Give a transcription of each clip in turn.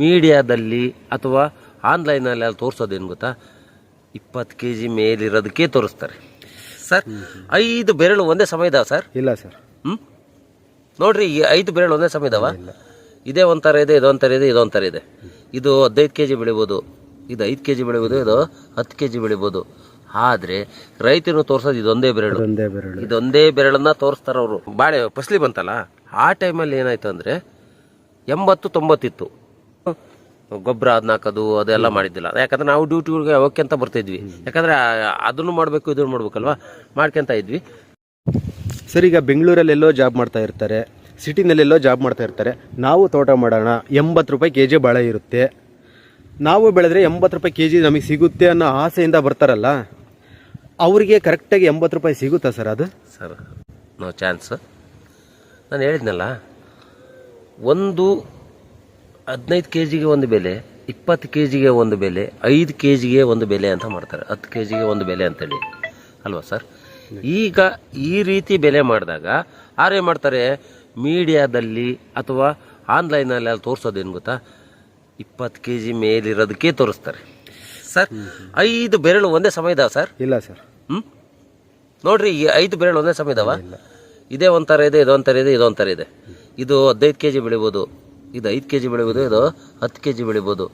ಮೀಡಿಯಾದಲ್ಲಿ ಅಥವಾ ಆನ್ಲೈನಲ್ಲಿ ಅಲ್ಲಿ ತೋರಿಸೋದೇನು ಗೊತ್ತಾ? ಇಪ್ಪತ್ತು ಕೆ ಜಿ ಮೇಲಿರೋದಕ್ಕೆ ತೋರಿಸ್ತಾರೆ. ಸರ್ ಐದು ಬೆರಳು ಒಂದೇ ಸಮಯ ಇದಾವ ಸರ್? ಇಲ್ಲ ಸರ್. ಹ್ಞೂ ನೋಡ್ರಿ ಈ ಐದು ಬೆರಳು ಒಂದೇ ಸಮಯ ಇದಾವ ಇದೇ ಒಂಥರ ಇದೆ ಇದೊಂಥರ ಇದೆ ಇದೊಂಥರ ಇದೆ. ಇದು ಹದಿನೈದು ಕೆ ಜಿ ಬೆಳಿಬೋದು. ಇದು ಐದು ಕೆ ಜಿ ಬೆಳಿಬೋದು ಇದು ಹತ್ತು ಕೆ ಜಿ ಬೆಳಿಬೋದು. ಆದರೆ ರೈತನು ತೋರಿಸೋದು ಇದೊಂದೇ ಬೆರಳು. ಒಂದೇ ಬೆರಳು. ಇದೊಂದೇ ಬೆರಳನ್ನ ತೋರಿಸ್ತಾರ ಅವರು ಬಾಳೆ ಫಸಲಿ ಬಂತಲ್ಲ? ಆ ಟೈಮಲ್ಲಿ ಏನಾಯ್ತು ಅಂದರೆ ಎಂಬತ್ತು ತೊಂಬತ್ತಿತ್ತು. ಗೊಬ್ಬರ ಅದನ್ನ ಹಾಕೋದು ಅದೆಲ್ಲ ಮಾಡಿದ್ದಿಲ್ಲ. ಯಾಕಂದ್ರೆ ನಾವು ಡ್ಯೂಟಿಗಳಿಗೆ ಹೋಗ್ಯಂತ ಬರ್ತಿದ್ವಿ ಯಾಕಂದ್ರೆ ಅದನ್ನು ಮಾಡಬೇಕು ಇದನ್ನು ಮಾಡ್ಬೇಕಲ್ವಾ? ಮಾಡ್ಕೊಂತ ಇದ್ವಿ. ಸರ್ ಈಗ ಬೆಂಗಳೂರಲ್ಲಿ ಎಲ್ಲೋ ಜಾಬ್ ಮಾಡ್ತಾ ಇರ್ತಾರೆ ಸಿಟಿನಲ್ಲೆಲ್ಲೋ ಜಾಬ್ ಮಾಡ್ತಾ ಇರ್ತಾರೆ ನಾವು ತೋಟ ಮಾಡೋಣ ಎಂಬತ್ತು ರೂಪಾಯಿ ಕೆ ಜಿ ಬಾಳೆ ಇರುತ್ತೆ. ನಾವು ಬೆಳೆದ್ರೆ ಎಂಬತ್ತು ರೂಪಾಯಿ ಕೆ ಜಿ ನಮಗೆ ಸಿಗುತ್ತೆ ಅನ್ನೋ ಆಸೆಯಿಂದ ಬರ್ತಾರಲ್ಲ ಅವರಿಗೆ ಕರೆಕ್ಟಾಗಿ ಎಂಬತ್ತು ರೂಪಾಯಿ ಸಿಗುತ್ತಾ ಸರ್ ಅದು? Sir no chance. ನಾನು ಹೇಳಿದ್ನಲ್ಲ ಒಂದು ಹದಿನೈದು ಕೆ ಜಿಗೆ ಒಂದು ಬೆಲೆ ಇಪ್ಪತ್ತು ಕೆ ಜಿಗೆ ಒಂದು ಬೆಲೆ ಐದು ಕೆ ಜಿಗೆ ಒಂದು ಬೆಲೆ ಅಂತ ಮಾಡ್ತಾರೆ. ಹತ್ತು ಕೆ ಜಿಗೆ ಒಂದು ಬೆಲೆ ಅಂತೇಳಿ. ಅಲ್ವಾ ಸರ್? ಈಗ ಈ ರೀತಿ ಬೆಲೆ ಮಾಡಿದಾಗ ಏನು ಮಾಡ್ತಾರೆ? ಮೀಡಿಯಾದಲ್ಲಿ ಅಥವಾ ಆನ್ಲೈನಲ್ಲಿ ಅಲ್ಲಿ ತೋರಿಸೋದೇನು ಗೊತ್ತಾ? ಇಪ್ಪತ್ತು ಕೆ ಜಿ ಮೇಲಿರೋದಕ್ಕೆ ತೋರಿಸ್ತಾರೆ. ಸರ್ ಐದು ಬೆರಳು ಒಂದೇ ಸಮಯ ಇದಾವ ಸರ್? ಇಲ್ಲ ಸರ್. ಹ್ಞೂ ನೋಡ್ರಿ ಈ ಐದು ಬೆರಳು ಒಂದೇ ಸಮಯ ಇದಾವ? ಇದೇ ಒಂಥರ ಇದೆ ಇದೊಂಥರ ಇದೆ ಇದೊಂಥರ ಇದೆ. ಇದು ಹದಿನೈದು ಕೆ ಜಿ ಬೆಳಿಬೋದು. ಇದು ಐದು ಕೆ ಜಿ ಬೆಳಿಬೋದು ಇದು ಹತ್ತು ಕೆ ಜಿ ಬೆಳಿಬೋದು.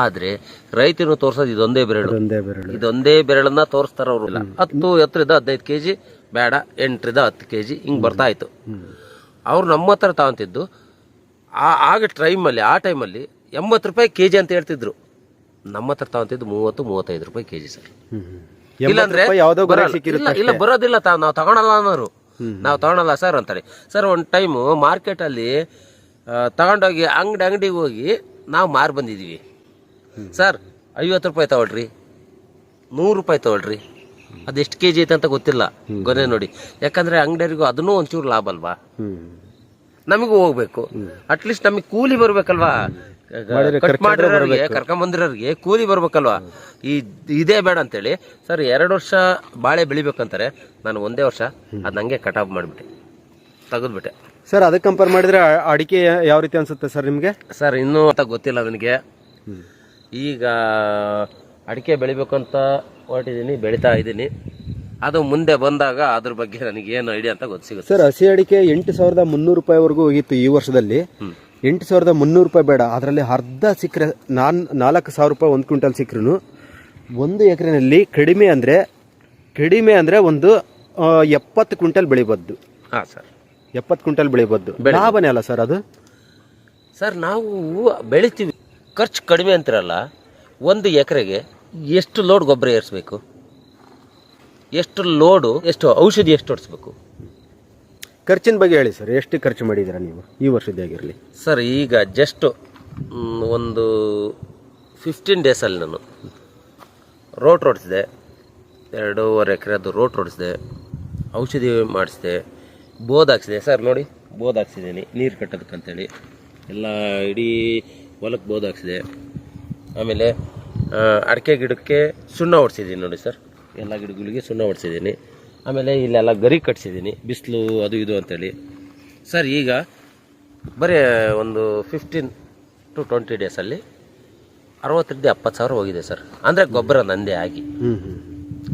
ಆದರೆ ರೈತರು ತೋರ್ಸೋದು ಇದೊಂದೇ ಬೆರಳು. ಒಂದೇ ಬೆರಳು. ಇದೊಂದೇ ಬೆರಳನ್ನ ತೋರಿಸ್ತಾರ ಅವರು ಹತ್ತು ಎತ್ತರಿದ ಹದಿನೈದು ಕೆ ಜಿ ಬೇಡ ಎಂಟರಿಂದ ಹತ್ತು ಕೆ ಜಿ ಹಿಂಗೆ ಬರ್ತಾ ಇತ್ತು ಅವ್ರು ನಮ್ಮ ಹತ್ರ ತಗೊಂತಿದ್ದು ಆ ಆಗ ಟೈಮಲ್ಲಿ ಆ ಟೈಮಲ್ಲಿ ಎಂಬತ್ತು ರೂಪಾಯಿ ಕೆ ಜಿ ಅಂತ ಹೇಳ್ತಿದ್ರು. ನಮ್ಮ ಹತ್ರ ತಗೊಂತಿದ್ದು ಮೂವತ್ತು ಮೂವತ್ತೈದು ರೂಪಾಯಿ ಕೆ ಜಿ ಸರ್ ಇಲ್ಲಾಂದ್ರೆ ಇಲ್ಲ ಇಲ್ಲ ಬರೋದಿಲ್ಲ ತಾವ್. ನಾವು ತಗೊಳಲ್ಲ ಅನ್ನೋರು. ನಾವು ತಗೊಳಲ್ಲ ಸರ್ ಅಂತಾರೆ. ಸರ್ ಒಂದು ಟೈಮು ಮಾರ್ಕೆಟಲ್ಲಿ ತಗೊಂಡೋಗಿ ಅಂಗಡಿ ಅಂಗಡಿಗೆ ಹೋಗಿ ನಾವು ಮಾರು ಬಂದಿದ್ದೀವಿ. ಸರ್ ಐವತ್ತು ರೂಪಾಯಿ ತಗೊಳ್ರಿ. ನೂರು ರೂಪಾಯಿ ತಗೊಳ್ರಿ. ಅದೆಷ್ಟು ಕೆ ಜಿ ಐತೆ ಅಂತ ಗೊತ್ತಿಲ್ಲ ಗೊನೆ ನೋಡಿ. ಯಾಕಂದ್ರೆ ಅಂಗಡಿಯರಿಗೂ ಅದನ್ನೂ ಒಂಚೂರು ಲಾಭ ಅಲ್ವಾ? ನಮಗೂ ಹೋಗ್ಬೇಕು. ಅಟ್ಲೀಸ್ಟ್ ನಮಗೆ ಕೂಲಿ ಬರ್ಬೇಕಲ್ವಾ? ಕಟ್ ಮಾಡಿರೋರಿಗೆ ಕರ್ಕೊಂಬಂದಿರೋರಿಗೆ ಕೂಲಿ ಬರ್ಬೇಕಲ್ವಾ? ಈ ಇದೇ ಬೇಡ ಅಂತೇಳಿ ಸರ್ ಎರಡು ವರ್ಷ ಬಾಳೆ ಬೆಳಿಬೇಕಂತಾರೆ. ನಾನು ಒಂದೇ ವರ್ಷ ಅದು ನನಗೆ ಕಟಾವ್ ಮಾಡಿಬಿಟ್ಟೆ. ತೆಗೆದ್ಬಿಟ್ಟೆ. ಸರ್ ಅದಕ್ಕೆ ಕಂಪೇರ್ ಮಾಡಿದ್ರೆ ಅಡಿಕೆ ಯಾವ ರೀತಿ ಅನ್ಸುತ್ತೆ ಸರ್ ನಿಮಗೆ? ಸರ್ ಇನ್ನೂ ಅಂತ ಗೊತ್ತಿಲ್ಲ ನನಗೆ. ಈಗ ಅಡಿಕೆ ಬೆಳಿಬೇಕು ಅಂತ ಹೊರಟಿದ್ದೀನಿ ಬೆಳಿತಾ ಇದ್ದೀನಿ. ಅದು ಮುಂದೆ ಬಂದಾಗ ಅದ್ರ ಬಗ್ಗೆ ನನಗೆ ಏನು ಐಡಿಯಾ ಅಂತ ಗೊತ್ತು ಸಿಗುತ್ತೆ ಸರ್ ಹಸಿ ಅಡಿಕೆ ಎಂಟು ಸಾವಿರದ ಮುನ್ನೂರು ರೂಪಾಯಿವರೆಗೂ ಹೋಗಿತ್ತು ಈ ವರ್ಷದಲ್ಲಿ. ಎಂಟು ಸಾವಿರದ ಮುನ್ನೂರು ರೂಪಾಯಿ ಬೇಡ ಅದರಲ್ಲಿ ಅರ್ಧ ಸಿಕ್ಕರೆ ನಾನ್ ನಾಲ್ಕು ಸಾವಿರ ರೂಪಾಯಿ ಒಂದು ಕ್ವಿಂಟಲ್ ಸಿಕ್ಕರೂ ಒಂದು ಎಕರೆನಲ್ಲಿ ಕಡಿಮೆ ಅಂದರೆ ಕಡಿಮೆ ಅಂದರೆ ಒಂದು ಆ, ಎಪ್ಪತ್ತು ಕ್ವಿಂಟಲ್ ಬೆಳಿಬೋದು ಹಾಂ ಸರ್. ಎಪ್ಪತ್ತು ಕ್ವಿಂಟಲ್ ಬೆಳಿಬೋದು ಲಾಭನೇ ಅಲ್ಲ ಸರ್ ಅದು? ಸರ್ ನಾವು ಬೆಳಿತೀವಿ. ಖರ್ಚು ಕಡಿಮೆ ಅಂತಿರಲ್ಲ ಒಂದು ಎಕರೆಗೆ ಎಷ್ಟು ಲೋಡ್ ಗೊಬ್ಬರ ಏರಿಸ್ಬೇಕು? ಎಷ್ಟು ಲೋಡು ಎಷ್ಟು ಔಷಧಿ ಎಷ್ಟು ಹೊಡಿಸ್ಬೇಕು? ಖರ್ಚಿನ ಬಗ್ಗೆ ಹೇಳಿ ಸರ್ ಎಷ್ಟು ಖರ್ಚು ಮಾಡಿದ್ದೀರಾ ನೀವು ಈ ವರ್ಷದ್ದಾಗಿರಲಿ ಸರ್ ಈಗ ಜಸ್ಟ್ ಒಂದು ಫಿಫ್ಟೀನ್ ಡೇಸಲ್ಲಿ ನಾನು ರೋಟ್ ಹೊಡೆಸಿದೆ ಎರಡೂವರೆ ಎಕರೆದು ರೋಟ್ ಹೊಡೆಸಿದೆ ಔಷಧಿ ಮಾಡಿಸಿದೆ ಬೋದ್ ಹಾಕ್ಸಿದೆ ಸರ್ ನೋಡಿ. ಬೋದ್ ಹಾಕ್ಸಿದ್ದೀನಿ ನೀರು ಕಟ್ಟೋದಕ್ಕಂತೇಳಿ. ಎಲ್ಲ ಇಡೀ ಹೊಲಕ್ಕೆ ಬೋದ್ ಹಾಕ್ಸಿದೆ. ಆಮೇಲೆ ಅಡಿಕೆ ಗಿಡಕ್ಕೆ ಸುಣ್ಣ ಹೊಡ್ಸಿದ್ದೀನಿ ನೋಡಿ ಸರ್. ಎಲ್ಲ ಗಿಡಗಳಿಗೆ ಸುಣ್ಣ ಹೊಡ್ಸಿದ್ದೀನಿ ಆಮೇಲೆ ಇಲ್ಲೆಲ್ಲ ಗರಿ ಕಟ್ಸಿದ್ದೀನಿ ಬಿಸಿಲು ಅದು ಇದು ಅಂತೇಳಿ. ಸರ್ ಈಗ ಬರೀ ಒಂದು ಫಿಫ್ಟೀನ್ ಟು ಟ್ವೆಂಟಿ ಡೇಸಲ್ಲಿ ಅರವತ್ತರಿಂದ ಎಪ್ಪತ್ತು ಸಾವಿರ ಹೋಗಿದೆ ಸರ್. ಅಂದರೆ ಗೊಬ್ಬರ ನಂದೇ ಆಗಿ. ಹ್ಞೂ ಹ್ಞೂ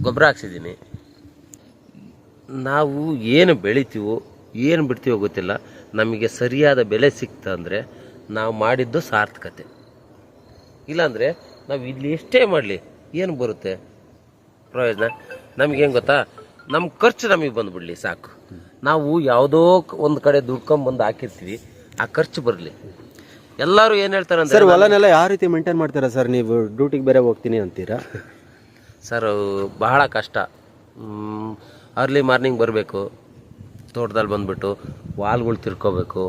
ಗೊಬ್ಬರ ಹಾಕ್ಸಿದ್ದೀನಿ. ನಾವು ಏನು ಬೆಳಿತೀವೋ ಏನು ಬಿಡ್ತೀವೋ ಗೊತ್ತಿಲ್ಲ. ನಮಗೆ ಸರಿಯಾದ ಬೆಲೆ ಸಿಕ್ತ ಅಂದರೆ ನಾವು ಮಾಡಿದ್ದು ಸಾರ್ಥಕತೆ. ಇಲ್ಲಾಂದರೆ ನಾವು ಇಲ್ಲಿ ಎಷ್ಟೇ ಮಾಡಲಿ ಏನು ಬರುತ್ತೆ? ಪ್ರಯೋಜನ? ನಮಗೇನು ಗೊತ್ತಾ? ನಮ್ಮ ಖರ್ಚು ನಮಗೆ ಬಂದುಬಿಡಲಿ ಸಾಕು. ನಾವು ಯಾವುದೋ ಒಂದು ಕಡೆ ದುಡ್ಕೊಂಬಂದು ಹಾಕಿರ್ತೀವಿ ಆ ಖರ್ಚು ಬರಲಿ. ಎಲ್ಲರೂ ಏನು ಹೇಳ್ತಾರೆ ಸರ್ ಹೊಲನೆಲ್ಲ ಯಾವ ರೀತಿ ಮೇಂಟೈನ್ ಮಾಡ್ತೀರಾ ಸರ್? ನೀವು ಡ್ಯೂಟಿಗೆ ಬೇರೆ ಹೋಗ್ತೀನಿ ಅಂತೀರಾ? ಸರ್ ಬಹಳ ಕಷ್ಟ. ಅರ್ಲಿ ಮಾರ್ನಿಂಗ್ ಬರಬೇಕು. ತೋಟದಲ್ಲಿ ಬಂದುಬಿಟ್ಟು ವಾಲ್ಗಳು ತಿರ್ಕೋಬೇಕು.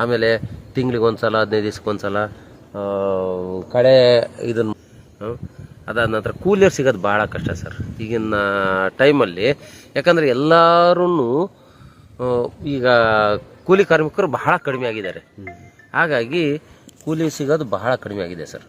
ಆಮೇಲೆ ತಿಂಗ್ಳಿಗೆ ಒಂದು ಸಲ ಹದಿನೈದು ದಿವ್ಸಕ್ಕೆ ಒಂದು ಸಲ ಕಳೆ ಇದನ್ನು ಅದಾದ ನಂತರ ಕೂಲಿಯರ್ ಸಿಗೋದು ಭಾಳ ಕಷ್ಟ ಸರ್. ಈಗಿನ ಟೈಮಲ್ಲಿ ಯಾಕಂದರೆ ಎಲ್ಲರೂ ಈಗ ಕೂಲಿ ಕಾರ್ಮಿಕರು ಬಹಳ ಕಡಿಮೆ ಆಗಿದ್ದಾರೆ. ಹಾಗಾಗಿ ಕೂಲಿ ಸಿಗೋದು ಬಹಳ ಕಡಿಮೆ ಆಗಿದೆ ಸರ್.